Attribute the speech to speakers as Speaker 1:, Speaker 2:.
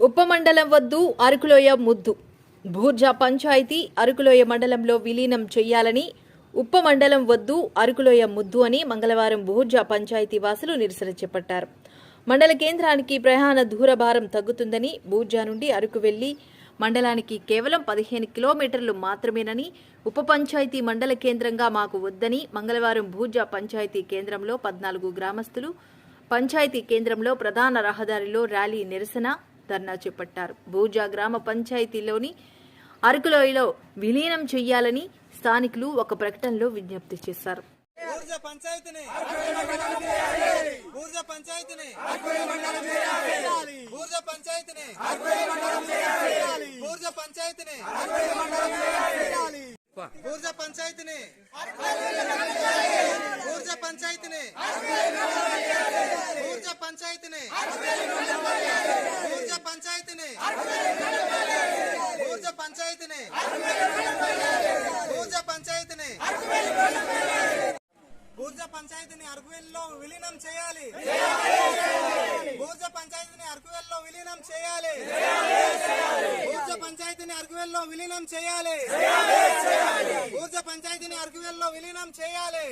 Speaker 1: ఉపమండలం వద్దు అరకులోయ ముద్దు. భూర్జా పంచాయతీ అరకులోయ మండలంలో విలీనం చేయాలని ఉపమండలం వద్దు అరకులోయ ముద్దు అని మంగళవారం భూర్జా పంచాయతీ వాసులు నిరసన చేపట్టారు. మండల కేంద్రానికి ప్రయాణ దూరభారం తగ్గుతుందని భూర్జా నుండి అరకు వెళ్ళి మండలానికి కేవలం పదిహేను కిలోమీటర్లు మాత్రమేనని ఉప పంచాయతీ మండల కేంద్రంగా మాకు వద్దని మంగళవారం భూజా పంచాయతీ కేంద్రంలో పద్నాలుగు గ్రామస్తులు పంచాయతీ కేంద్రంలో ప్రధాన రహదారిలో ర్యాలీ నిరసన ధర్నా చేపట్టారు. భూజా గ్రామ పంచాయతీలోని అరకులోయలో విలీనం చేయాలని స్థానికులు ఒక ప్రకటనలో విజ్ఞప్తి చేశారు.
Speaker 2: పంచాయతీని పంచాయతీని ఊర్జ పంచాయతీని ఊర్జ పంచాయతీని ఊర్జ పంచాయతీని ఊర్జ పంచాయతీని ఊర్జ పంచాయతీని ఊర్జ పంచాయతీని ఊర్జ పంచాయతీని. ఊర్జ పంచాయతీని. బూర్జ పంచాయతీని అరకువేల్లో విలీనం చేయాలి. బూర్జ పంచాయతీని అరకువేల్లో విలీనం చేయాలి. బూర్జ పంచాయతీని అరకువేల్లో విలీనం చేయాలి. బూర్జ పంచాయతీని అరకువేల్లో పంచాయతీని అరకువేల్లో విలీనం చేయాలి.